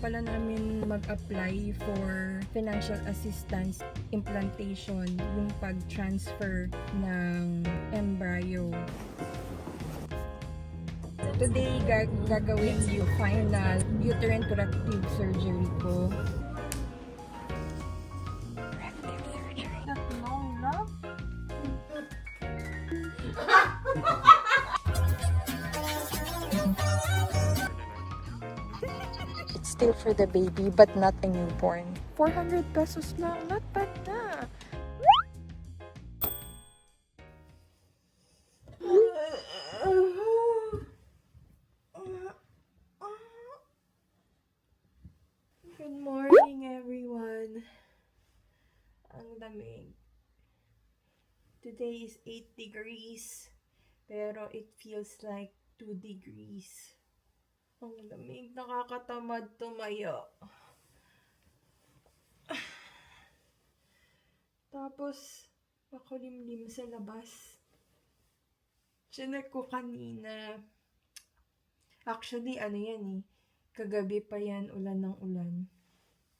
pala namin mag-apply for financial assistance implantation, yung pag-transfer ng embryo. Today, gag gagawin yung final uterine corrective surgery ko. For the baby, but not a newborn. 400 pesos lang. Not bad na. Good morning, everyone. Ang lamig. Today is 8 degrees, pero it feels like 2 degrees. Ang lamig, nakakatamad tumayo. Tapos, makulimlim sa labas. Chinek ko kanina. Actually, ano yan eh. Kagabi pa yan, ulan ng ulan.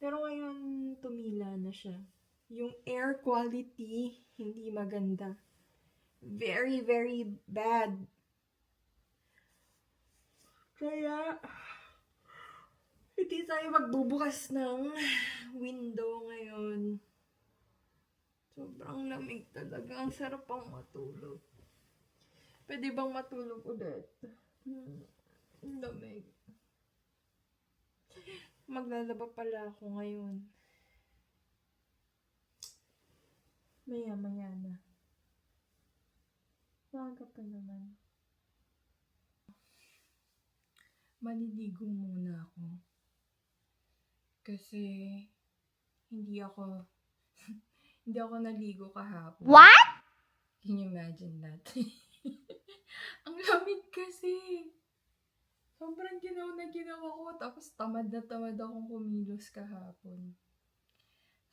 Pero ngayon, tumila na siya. Yung air quality, hindi maganda. Very, very bad. Kaya, hindi tayo magbubukas ng window ngayon. Sobrang lamig talaga. Ang sarap pang matulog. Pwede bang matulog ulit? Hmm, lamig. Maglalaba pala ako ngayon. Maya-maya na. Maaga pa naman. Maliligo muna ako. Kasi hindi ako hindi ako naligo kahapon. What? Can you imagine that? Ang lamig kasi. Sobrang ginawa na ginawa ko. Tapos tamad na tamad akong kumilos kahapon.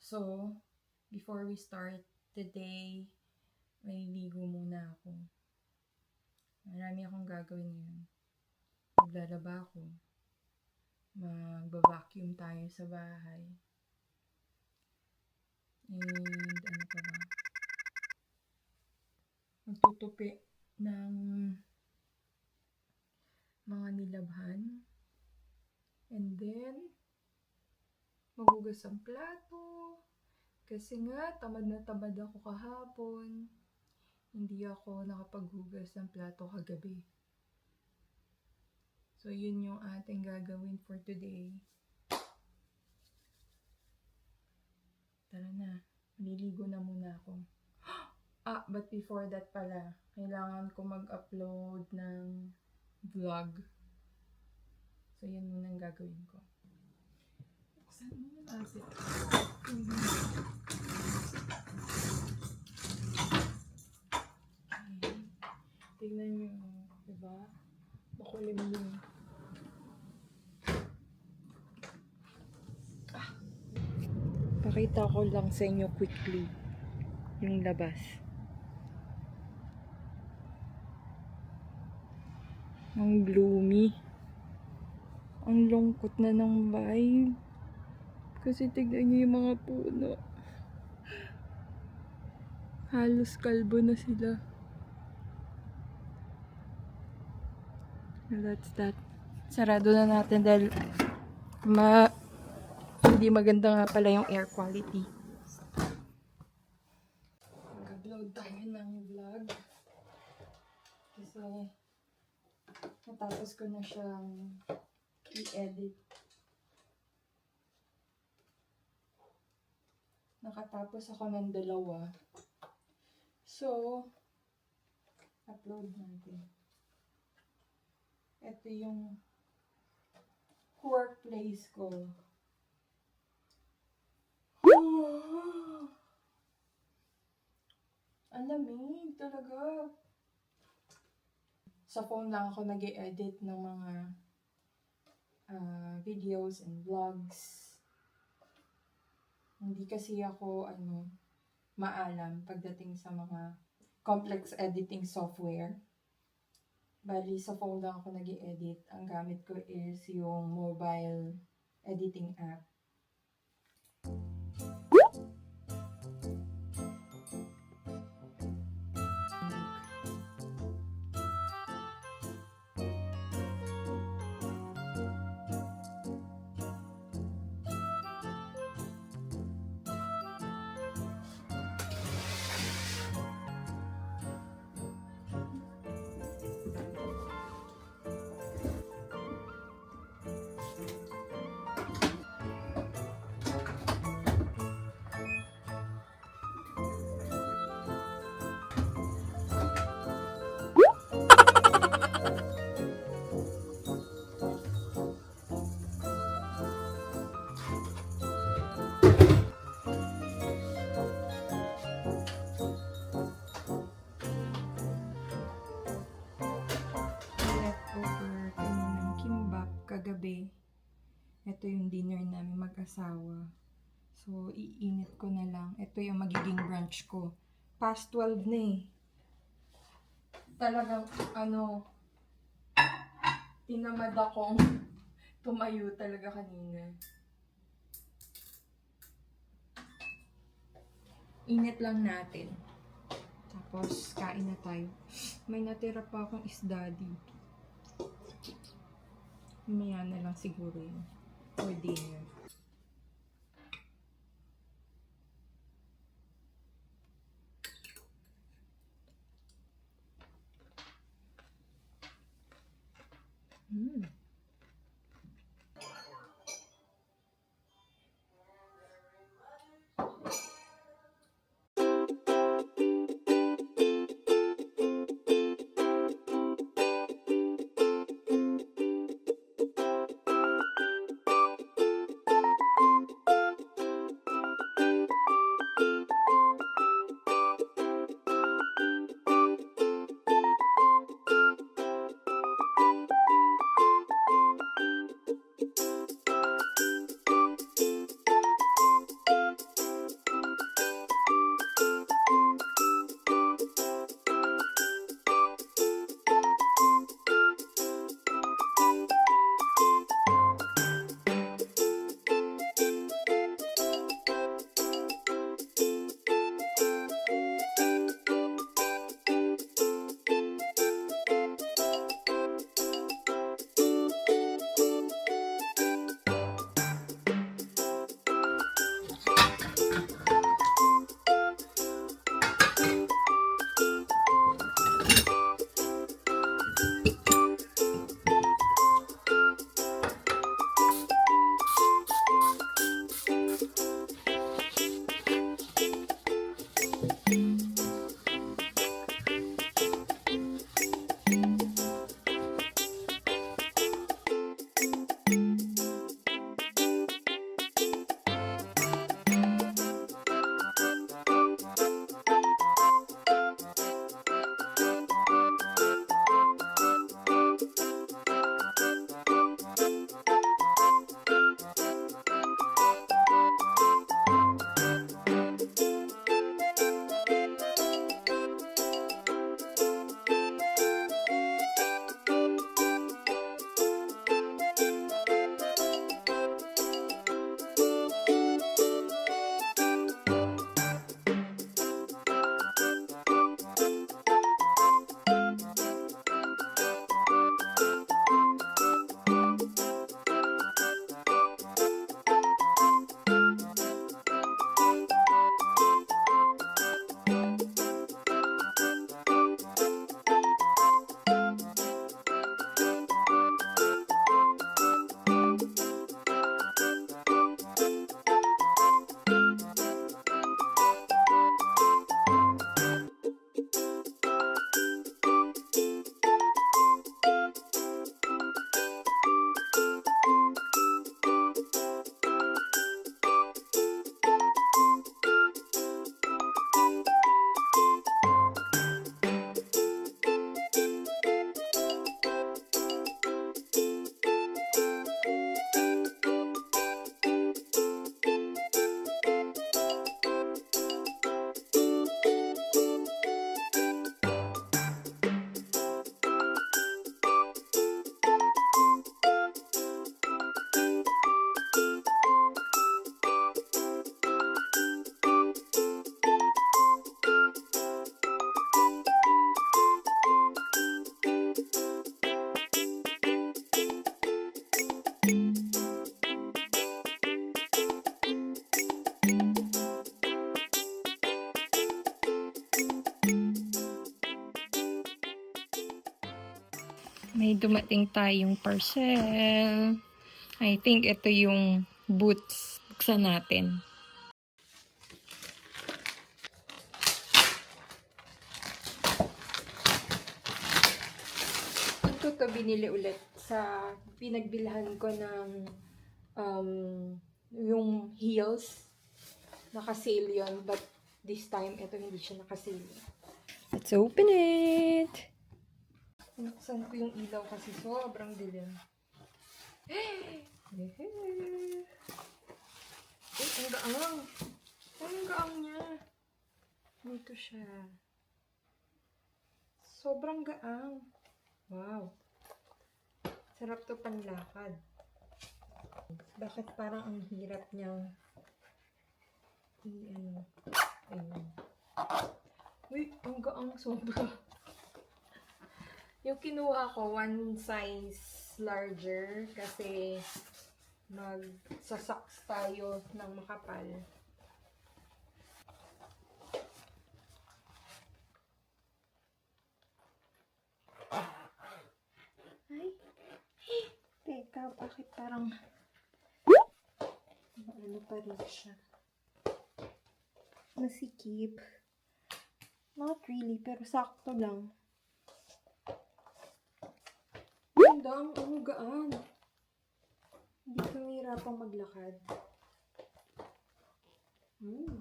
So, before we start today, may ligo muna ako. Marami akong gagawin ngayon. Maglalaba ako. Magba-vacuum tayo sa bahay. And ano pa ba? Magtutupi ng mga nilabhan. And then, maghugas ang plato. Kasi nga, tamad na tamad ako kahapon. Hindi ako nakapaghugas ng plato kagabi. So, yun yung ating gagawin for today. Tara na. Maliligo na muna ako. Ah, but before that pala, kailangan ko mag-upload ng vlog. So, yun muna ang gagawin ko. Buksan mo yung asit. Tignan nyo, diba? Makulimlim. Pakita ko lang sa inyo quickly yung labas. Ang gloomy. Ang lungkot na ng vibe. Kasi tignan niyo yung mga puno. Halos kalbo na sila. That's that. Sarado na natin dahil ma hindi maganda nga pala yung air quality. Mag-upload tayo ng vlog. Kasi natapos ko na siyang i-edit. Nakatapos ako ng dalawa. So, upload natin. Ito yung workplace ko. Ang lamig talaga. Sa phone lang ako nag edit ng mga ah, videos and vlogs. Hindi kasi ako, ano, maalam pagdating sa mga complex editing software. Bali, sa phone lang ako nag edit Ang gamit ko is yung mobile editing app. Mag-asawa. So, iinit ko na lang. Ito yung magiging brunch ko. Past 12 na eh. Talagang, ano, tinamad akong tumayo talaga kanina. Init lang natin. Tapos, kain na tayo. May natira pa akong isda dito. Maya na lang siguro yun. For dinner. May dumating tayong parcel. I think ito yung boots. Buksan natin. Ito to binili ulit sa pinagbilhan ko ng um, yung heels. Naka-sale yun. But this time, ito hindi siya naka-sale. Let's open it! Binuksan ko yung ilaw kasi sobrang dilim. Eh, ang gaang. Ay, ang gaang niya. Dito siya. Sobrang gaang. Wow. Sarap to panlakad. Bakit parang ang hirap niyang i-ano. Ayun. Uy, ang gaang sobra. Yung kinuha ko, one size larger kasi magsasaks tayo ng makapal. Ay, teka, bakit parang ano pa rin siya? Masikip. Not really, pero sakto lang. Ganda, ang ang gaan. Hindi ka mahirapang maglakad. Hmm.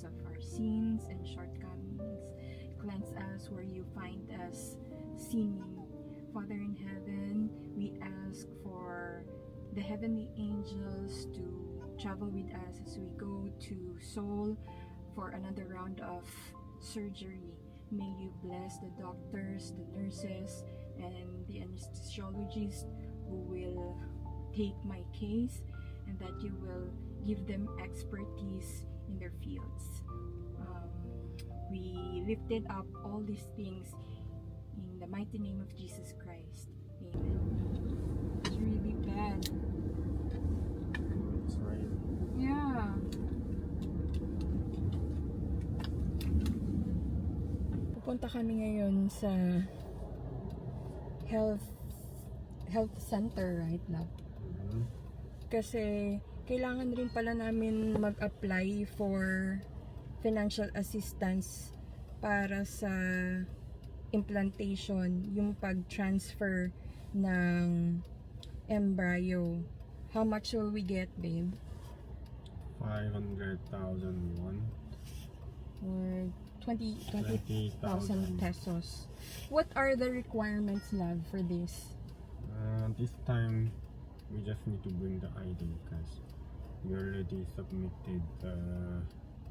Forgiveness of our sins and shortcomings. Cleanse us where you find us sinning. Father in heaven, we ask for the heavenly angels to travel with us as we go to Seoul for another round of surgery. May you bless the doctors, the nurses, and the anesthesiologist who will take my case and that you will give them expertise in their fields. Um, we lifted up all these things in the mighty name of Jesus Christ. Amen. It's really bad. It's right. Yeah. Pupunta kami ngayon sa health health center right now. Mhm. Kasi kailangan rin pala namin mag-apply for financial assistance para sa implantation, yung pag-transfer ng embryo. How much will we get, babe? 500,000 won. Or 20 20,000 20,000. pesos. What are the requirements, love, for this? Uh, this time, we just need to bring the ID because we already submitted the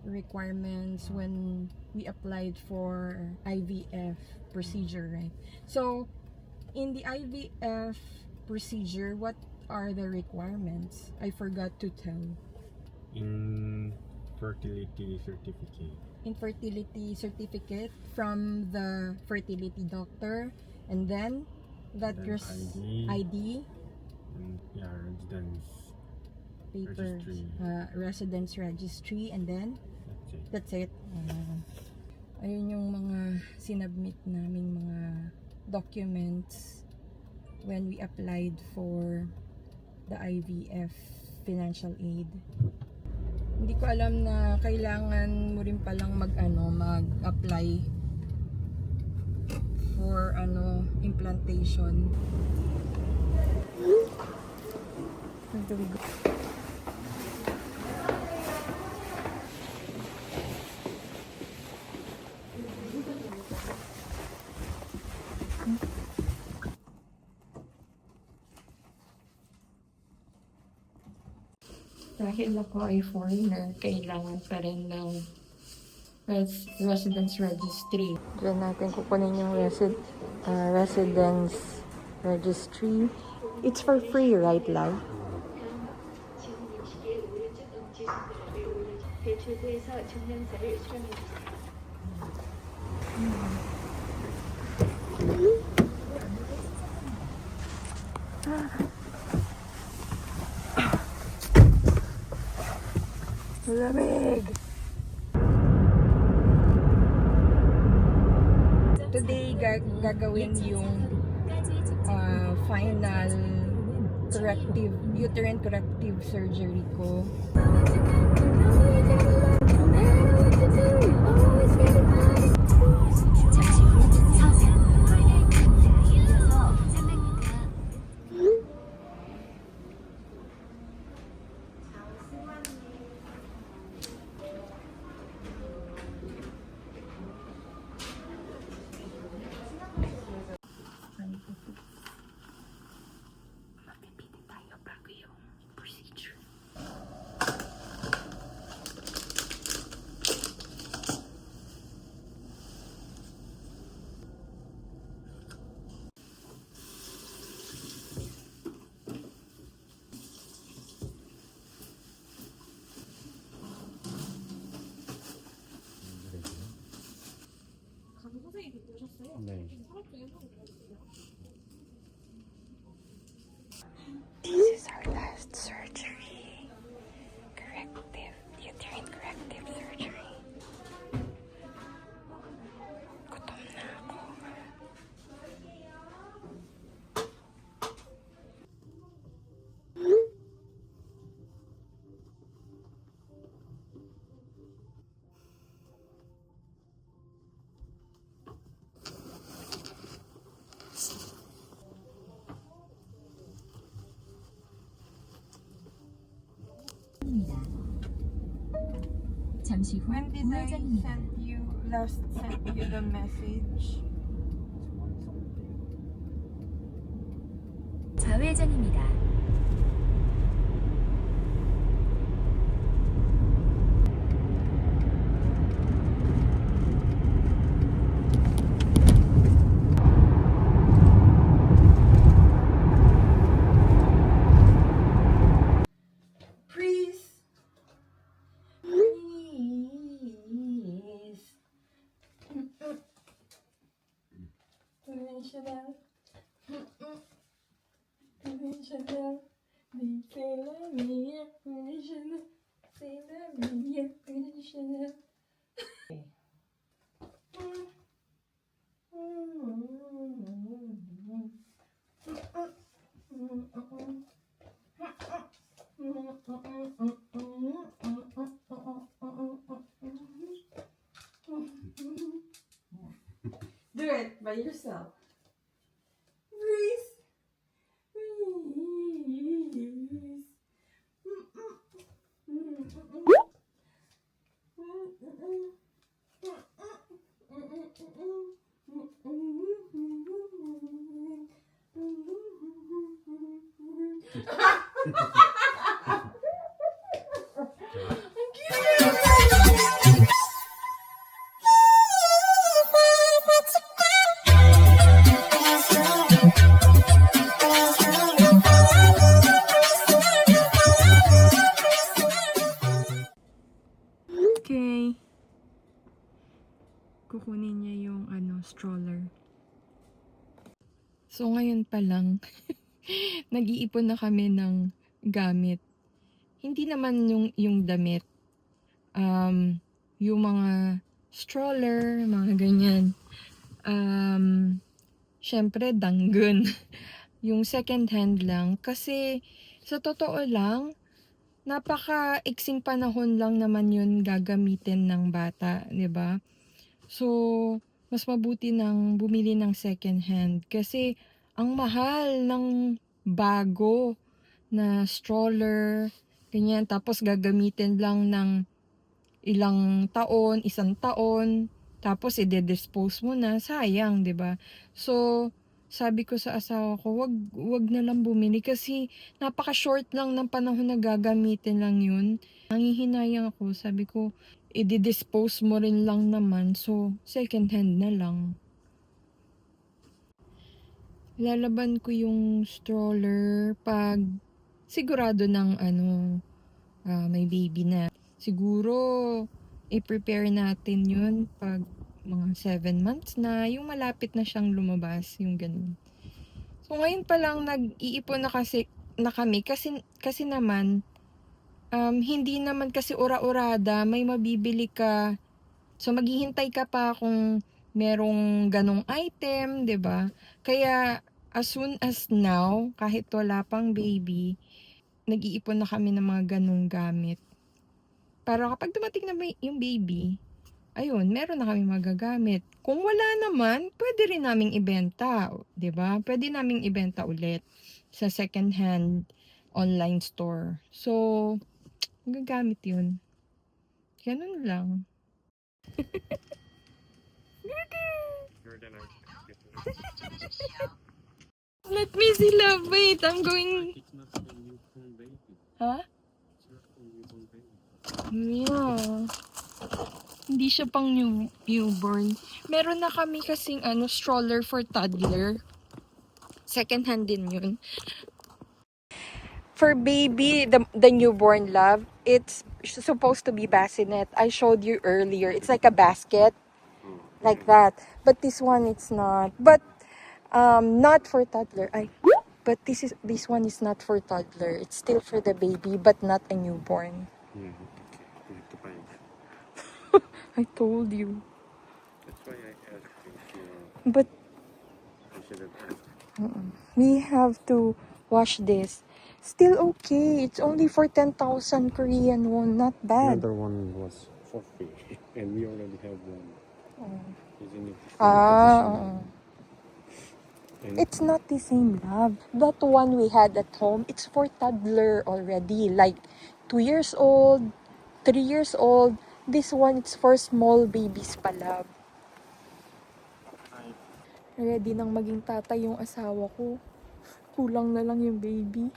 requirements when we applied for IVF procedure, right? So, in the IVF procedure, what are the requirements? I forgot to tell. infertility certificate. Infertility certificate from the fertility doctor, and then that your ID. ID And yeah, residence. Papers, Registry. uh, residence registry, and then That's it. Ah. ayun yung mga sinubmit naming mga documents when we applied for the IVF financial aid. Hindi ko alam na kailangan mo rin palang mag ano, mag-apply for ano, implantation. Where do we go? Dahil ako ay foreigner, kailangan pa rin ng res- residence registry. Diyan natin kukunin yung resi- uh, residence registry. It's for free, right, love? 대 Gagawin yung uh, final corrective, uterine corrective surgery ko. 잠시 후 When did I 우회전입니다. send you last send you the message? 좌회전입니다. Do it by yourself. Pa lang, nag-iipon na kami ng gamit. Hindi naman yung, yung damit. Um, yung mga stroller, mga ganyan. Um, syempre, danggun. yung second hand lang. Kasi, sa totoo lang, napaka-iksing panahon lang naman yun gagamitin ng bata, ba? So, mas mabuti nang bumili ng second hand kasi ang mahal ng bago na stroller, ganyan, tapos gagamitin lang ng ilang taon, isang taon, tapos i-dispose mo na, sayang, 'di ba? So, sabi ko sa asawa ko, wag wag na lang bumili kasi napaka-short lang ng panahon na gagamitin lang yun. Nangihinayang ako, sabi ko, i-dispose mo rin lang naman, so second hand na lang. Lalaban ko yung stroller pag sigurado ng ano, ah, may baby na. Siguro, i-prepare natin yun pag mga 7 months na, yung malapit na siyang lumabas, yung ganun. So, ngayon pa lang nag-iipon na kasi na kami kasi kasi naman um, hindi naman kasi ura-urada, may mabibili ka. So maghihintay ka pa kung merong ganong item, 'di ba? Kaya as soon as now, kahit wala pang baby, nag-iipon na kami ng mga ganong gamit. Para kapag dumating na may- yung baby, ayun, meron na kami magagamit. Kung wala naman, pwede rin naming ibenta, 'di ba? Pwede naming ibenta ulit sa second hand online store. So, magagamit 'yun. Ganun lang. Jordan, Let me see love. Wait, I'm going... It's not for newborn baby. Ha? It's not for baby. Yeah. Hindi siya pang new, newborn. Meron na kami kasing ano, stroller for toddler. Second hand din yun. For baby, the, the newborn love, it's supposed to be bassinet. I showed you earlier. It's like a basket. Like that. But this one, it's not. But, um, not for toddler. I, but this is this one is not for toddler. It's still for the baby, but not a newborn. Yeah, okay. We have to buy that. I told you. That's why I asked if you But I should have asked. we have to wash this. Still okay. It's only for 10,000 Korean won. Not bad. Another one was for free, and we already have one. Isn't it? Ah, condition? oo. It's not the same love. That one we had at home, it's for toddler already. Like two years old, three years old. this one, it's for small babies pala. Ready nang maging tatay yung asawa ko. Kulang na lang yung baby.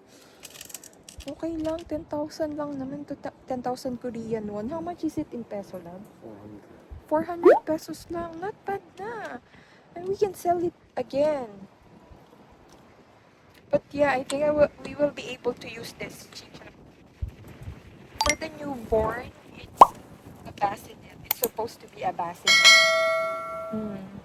okay lang, 10,000 lang naman to 10,000 Korean won. How much is it in peso lang? 400 pesos lang. Not bad na. And we can sell it again. But yeah, I think I will, we will be able to use this chicken. For the newborn, it's a bassinet. It's supposed to be a bassinet. Hmm.